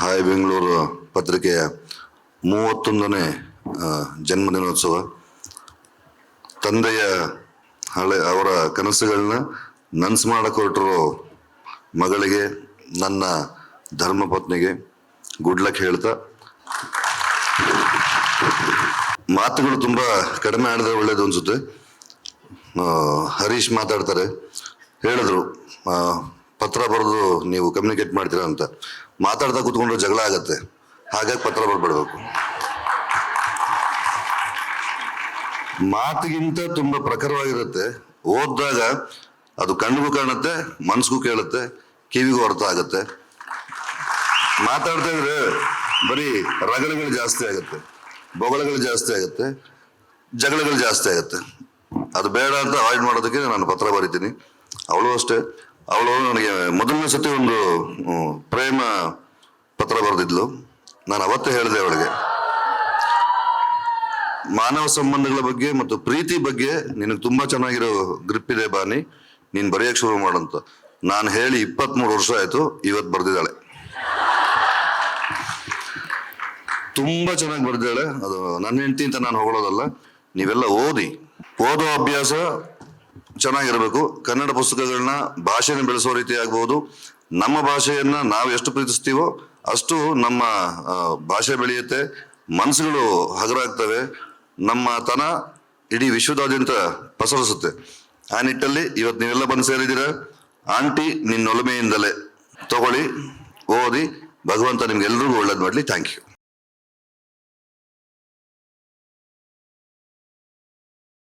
Hi Bengaluru ಪತ್ರಿಕೆಯ ಮೂವತ್ತೊಂದನೇ ಜನ್ಮದಿನೋತ್ಸವ. ತಂದೆಯ ಹಳೆ, ಅವರ ಕನಸುಗಳನ್ನ ನನಸು ಮಾಡಕ್ಕೆ ಹೊರಟಿರೋ ಮಗಳಿಗೆ, ನನ್ನ ಧರ್ಮಪತ್ನಿಗೆ ಗುಡ್ ಲಕ್ ಹೇಳ್ತಾ. ಮಾತುಗಳು ತುಂಬ ಕಡಿಮೆ ಆಡಿದ್ರೆ ಒಳ್ಳೇದು ಅನಿಸುತ್ತೆ. ಹರೀಶ್ ಮಾತಾಡ್ತಾರೆ. ಹೇಳಿದ್ರು. ಪತ್ರ ಬರೆದು ನೀವು ಕಮ್ಯುನಿಕೇಟ್ ಮಾಡ್ತೀರಾ ಅಂತ. ಮಾತಾಡ್ತಾ ಕೂತ್ಕೊಂಡ್ರೆ ಜಗಳ ಆಗತ್ತೆ. ಹಾಗಾಗಿ ಪತ್ರ ಬರ್ಬಿಡ್ಬೇಕು. ಮಾತಿಗಿಂತ ತುಂಬಾ ಪ್ರಖರವಾಗಿರುತ್ತೆ. ಓದಿದಾಗ ಅದು ಕಣ್ಣಿಗೂ ಕಾಣುತ್ತೆ, ಮನ್ಸಿಗೂ ಕೇಳುತ್ತೆ, ಕಿವಿಗೂ ಅರ್ಥ ಆಗುತ್ತೆ. ಮಾತಾಡ್ತಾ ಇದ್ರೆ ಬರೀ ರಗಳಗಳು ಜಾಸ್ತಿ ಆಗುತ್ತೆ, ಬೊಗಳಗಳು ಜಾಸ್ತಿ ಆಗುತ್ತೆ, ಜಗಳಗಳು ಜಾಸ್ತಿ ಆಗುತ್ತೆ. ಅದು ಬೇಡ ಅಂತ ಅವಾಯ್ಡ್ ಮಾಡೋದಕ್ಕೆ ನಾನು ಪತ್ರ ಬರಿತೀನಿ. ಅವಳು ಅಷ್ಟೇ. ಅವಳು ನನಗೆ ಮೊದಲನೇ ಸತಿ ಒಂದು ಪ್ರೇಮ ಪತ್ರ ಬರೆದಿದ್ಲು. ನಾನು ಅವತ್ತೇ ಹೇಳಿದೆ ಅವಳಿಗೆ. ಮಾನವ ಸಂಬಂಧಗಳ ಬಗ್ಗೆ ಮತ್ತು ಪ್ರೀತಿ ಬಗ್ಗೆ ನಿನಗೆ ತುಂಬಾ ಚೆನ್ನಾಗಿರೋ ಗ್ರಿಪ್ ಇದೆ ಬಾನಿ, ನೀನ್ ಬರೆಯಕ್ ಶುರು ಮಾಡಂತ. ನಾನು ಹೇಳಿ ಇಪ್ಪತ್ಮೂರು ವರ್ಷ ಆಯ್ತು ಇವತ್ತು ಬರೆದಿದ್ದಾಳೆ. ತುಂಬಾ ಚೆನ್ನಾಗಿ ಬರೆದಿದ್ದಾಳೆ. ಅದು ನನ್ನ ಹೆಂಡತಿ ಅಂತ ನಾನು ಹೊಗಳೋದಲ್ಲ, ನೀವೆಲ್ಲ ಓದಿ. ಓದೋ ಅಭ್ಯಾಸ ಚೆನ್ನಾಗಿರ್ಬೇಕು. ಕನ್ನಡ ಪುಸ್ತಕಗಳನ್ನ ಭಾಷೆನ ಬೆಳೆಸೋ ರೀತಿ ಆಗ್ಬೋದು. ನಮ್ಮ ಭಾಷೆಯನ್ನ ನಾವು ಎಷ್ಟು ಪ್ರೀತಿಸ್ತೀವೋ ಅಷ್ಟು ನಮ್ಮ ಭಾಷೆ ಬೆಳೆಯುತ್ತೆ. ಮನಸ್ಸುಗಳು ಹಗರಾಗ್ತವೆ. ನಮ್ಮ ತನ ಇಡೀ ವಿಶ್ವದಾದ್ಯಂತ ಪಸರಿಸುತ್ತೆ. ಆ ನಿಟ್ಟಲ್ಲಿ ಇವತ್ತು ನೀವೆಲ್ಲ ಬಂದು ಸೇರಿದ್ದೀರ? ಆಂಟಿ, ನಿನ್ನೊಲಮೆಯಿಂದಲೇ. ತಗೊಳ್ಳಿ, ಓದಿ, ಭಗವಂತ ನಿಮ್ಗೆಲ್ರಿಗೂ ಒಳ್ಳೇದು ಮಾಡಲಿ. Thank you